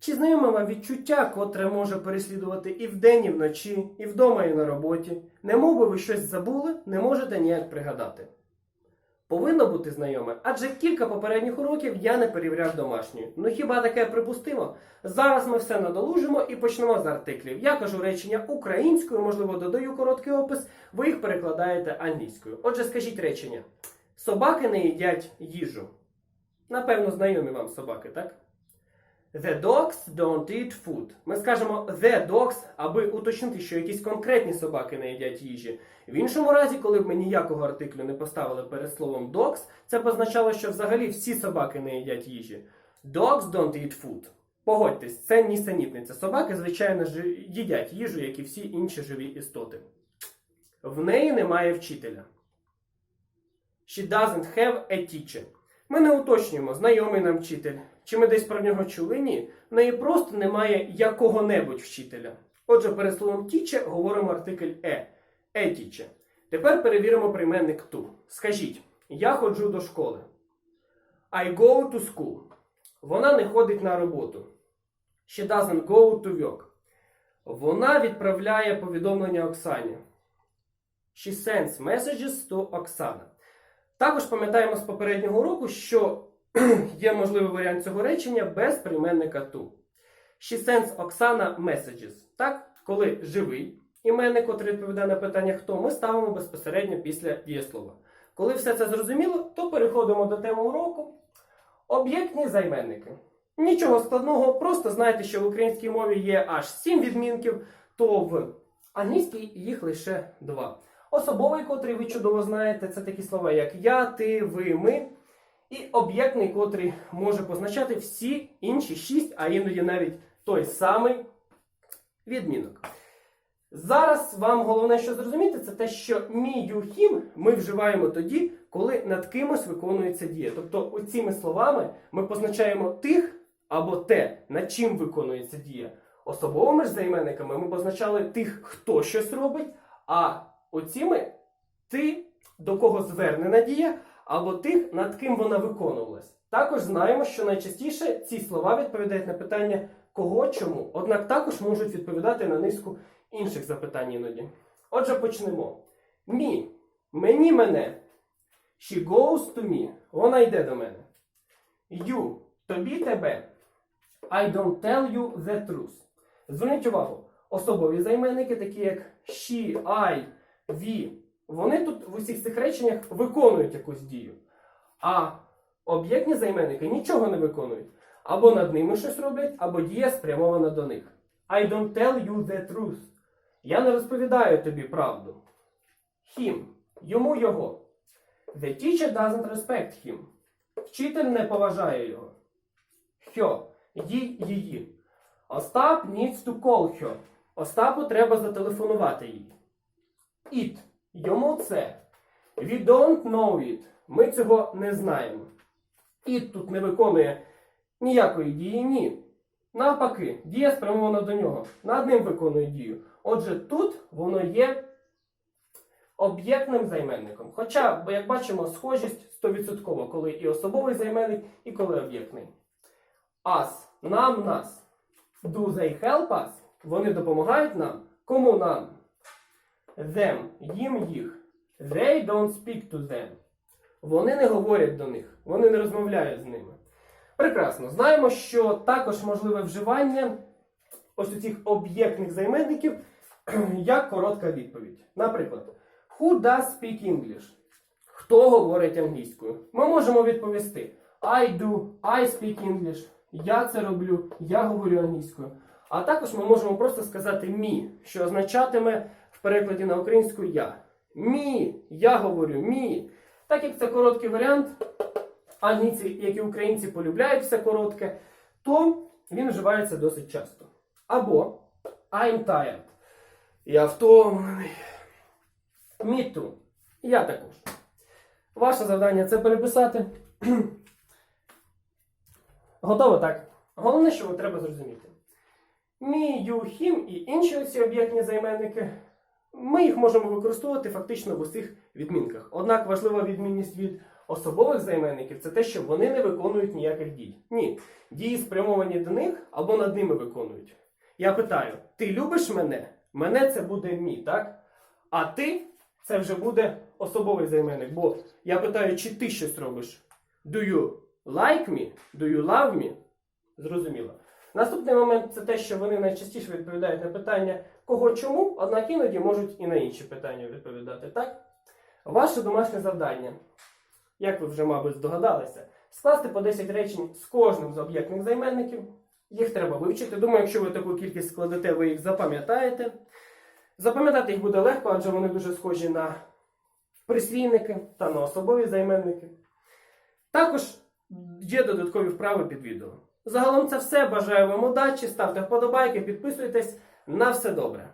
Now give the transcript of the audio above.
Чи знайоме вам відчуття, котре може переслідувати і вдень, і вночі, і вдома, і на роботі? Немов би ви щось забули, не можете ніяк пригадати. Повинно бути знайоме, адже кілька попередніх уроків я не перевіряв домашньою. Ну хіба таке припустимо? Зараз ми все надолужимо і почнемо з артиклів. Я кажу речення українською, можливо, додаю короткий опис, ви їх перекладаєте англійською. Отже, скажіть речення: собаки не їдять їжу. Напевно, знайомі вам собаки, так? The dogs don't eat food. Ми скажемо the dogs, аби уточнити, що якісь конкретні собаки не їдять їжі. В іншому разі, коли б ми ніякого артиклю не поставили перед словом dogs, це б означало, що взагалі всі собаки не їдять їжі. Dogs don't eat food. Погодьтесь, це нісенітниця. Собаки, звичайно, їдять їжу, як і всі інші живі істоти. В неї немає вчителя. She doesn't have a teacher. Ми не уточнюємо, знайомий нам вчитель. Чи ми десь про нього чули? Ні. В неї просто немає якого-небудь вчителя. Отже, перед словом teacher говоримо артикль е. Teacher. Тепер перевіримо прийменник to. Скажіть, я ходжу до школи. I go to school. Вона не ходить на роботу. She doesn't go to work. Вона відправляє повідомлення Оксані. She sends messages to Оксана. Також пам'ятаємо з попереднього уроку, що є можливий варіант цього речення без прийменника to. She sends Оксана messages. Так, коли живий іменник, котрий відповідає на питання хто, ми ставимо безпосередньо після дієслова. Коли все це зрозуміло, то переходимо до теми уроку. Об'єктні займенники. Нічого складного, просто знайте, що в українській мові є аж 7 відмінків, то в англійській їх лише 2. Особовий, котрий ви чудово знаєте, це такі слова, як я, ти, ви, ми. І об'єктний, котрий може позначати всі інші 6, а іноді навіть той самий відмінок. Зараз вам головне, що зрозуміти, це те, що мій юхім ми вживаємо тоді, коли над кимось виконується дія. Тобто, оціми словами ми позначаємо тих або те, над чим виконується дія. Особовими ж займенниками ми позначали тих, хто щось робить, а оціми ти, до кого звернена дія, або тих, над ким вона виконувалась. Також знаємо, що найчастіше ці слова відповідають на питання кого, чому, однак також можуть відповідати на низку інших запитань іноді. Отже, почнемо. Мі. Мені мене. She goes to me. Вона йде до мене. You. Тобі тебе. I don't tell you the truth. Зверніть увагу, особові займенники, такі як she, I, we, вони тут в усіх цих реченнях виконують якусь дію. А об'єктні займенники нічого не виконують. Або над ними щось роблять, або дія спрямована до них. I don't tell you the truth. Я не розповідаю тобі правду. Him. Йому його. The teacher doesn't respect him. Вчитель не поважає його. Her. Їй її. Остап needs to call her. Остапу треба зателефонувати їй. It. Йому це. We don't know it. Ми цього не знаємо. It тут не виконує ніякої дії, ні. Навпаки, дія спрямована до нього. Над ним виконує дію. Отже, тут воно є об'єктним займенником. Хоча, як бачимо, схожість 100%, коли і особовий займенник, і коли об'єктний. Us. Нам нас. Do they help us? Вони допомагають нам. Кому нам? Them. Їм їх. They don't speak to them. Вони не говорять до них. Вони не розмовляють з ними. Прекрасно. Знаємо, що також можливе вживання ось у цих об'єктних займенників як коротка відповідь. Наприклад, Who does speak English? Хто говорить англійською? Ми можемо відповісти I do, I speak English. Я це роблю, я говорю англійською. А також ми можемо просто сказати мі, що означатиме в перекладі на українську я. Мі, я говорю мі. Так як це короткий варіант, англійці, як і українці, полюбляють все коротке, то він вживається досить часто. Або I'm tired. Я втомлений. Me too. Я також. Ваше завдання це переписати. Готово так. Головне, що вам треба зрозуміти. Мі, ю, хім і інші оці об'єктні займенники. Ми їх можемо використовувати фактично в усіх відмінках. Однак важлива відмінність від особових займенників це те, що вони не виконують ніяких дій. Ні. Дії спрямовані до них або над ними виконують. Я питаю: ти любиш мене? Мене це буде мій, так? А ти це вже буде особовий займенник. Бо я питаю, чи ти щось робиш? Do you like me? Do you love me? Зрозуміло. Наступний момент це те, що вони найчастіше відповідають на питання кого чому, однак іноді можуть і на інші питання відповідати. Так? Ваше домашнє завдання, як ви вже, мабуть, здогадалися, скласти по 10 речень з кожним з об'єктних займенників. Їх треба вивчити. Думаю, якщо ви таку кількість складете, ви їх запам'ятаєте. Запам'ятати їх буде легко, адже вони дуже схожі на прислівники та на особові займенники. Також є додаткові вправи під відео. Загалом це все. Бажаю вам удачі, ставте вподобайки, підписуйтесь. На все добре.